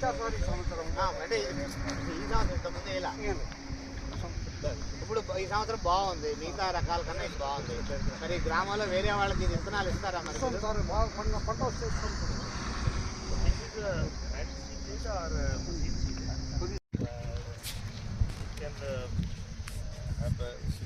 సంవత్సరం. అంటే ఈ సంవత్సరం ఇంతకుముందు ఇలా. ఇప్పుడు ఈ సంవత్సరం బాగుంది. మిగతా రకాల కన్నా ఇది బాగుంది. మరి ఈ గ్రామాల్లో వేరే వాళ్ళకి విత్తనాలు ఇస్తారా మరి సార్ బాగా పంట పంట వస్తే